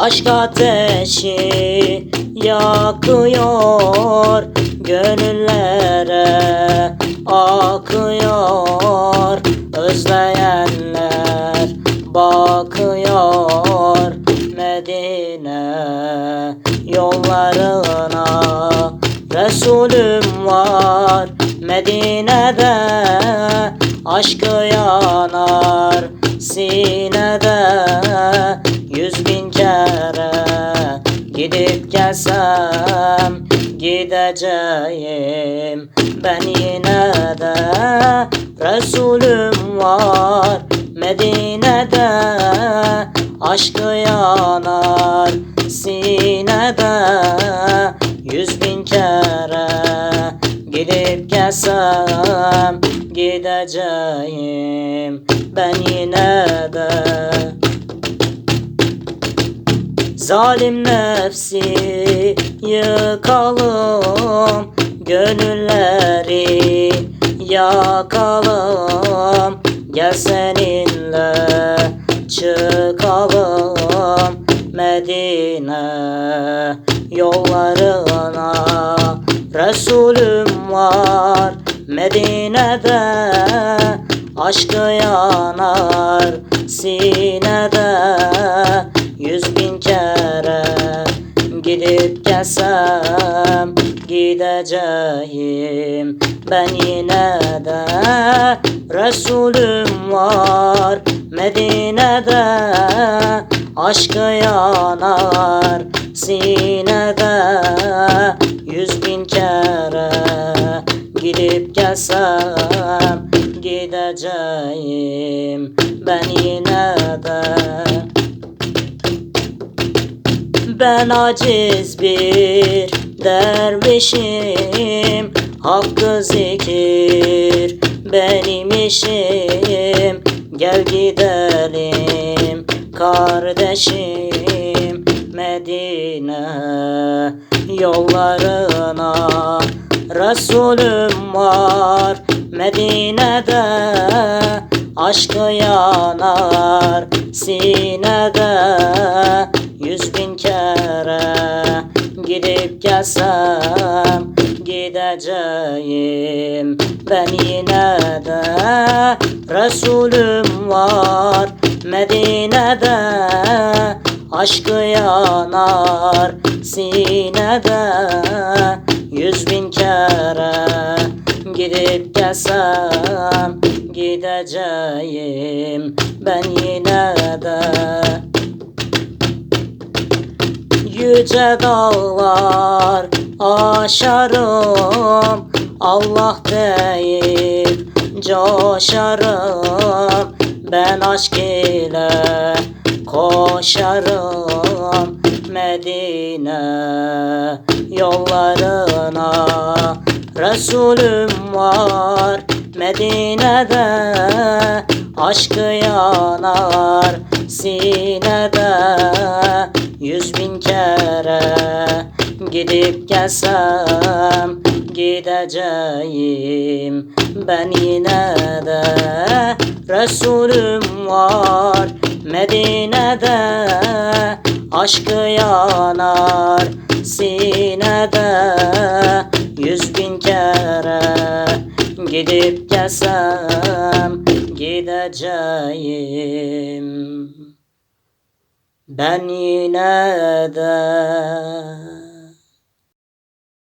Aşk ateşi yakıyor Gönüllere akıyor. Özleyenler bakıyor Medine yollarına. Resulüm var Medine'de Aşkı yanar sinede Kere gidip gelsem Gideceğim. Ben yine de Resulüm var Medine'de Aşkı yanar sinede. Yüz bin kere gidip gelsem Gideceğim. Ben yine de Zalim nefsi yıkalım Gönülleri yakalım. Gel seninle çıkalım Medine yollarına. Resulüm var Medine'de Aşkı yanar sinede gidip gelsem Gideceğim. Ben yine de Resulüm var. Medine'de Aşkı yanar. Sinede Yüz bin kere gidip gelsem Gideceğim. Ben yine de ben aciz bir dervişim. Hakkı zikir benim işim. Gel gidelim kardeşim Medine yollarına. Resulüm var Medine'de Aşkı yanar sinede Yüz bin kere gidip gelsem Gideceğim. Ben yine de Resulüm var Medine'de Aşkı yanar sinede. Yüz bin kere gidip gelsem Gideceğim. Ben Yüce dağlar aşarım. Allah deyip coşarım. Ben aşk ile koşarım. Medine yollarına Resulüm var. Medine'de Aşkı yanar. Sinede kere gidip gelsem Gideceğim. Ben yine de Resulüm var Medine'de. Aşkı yanar sinede. Yüz bin kere gidip gelsem Gideceğim ben yine de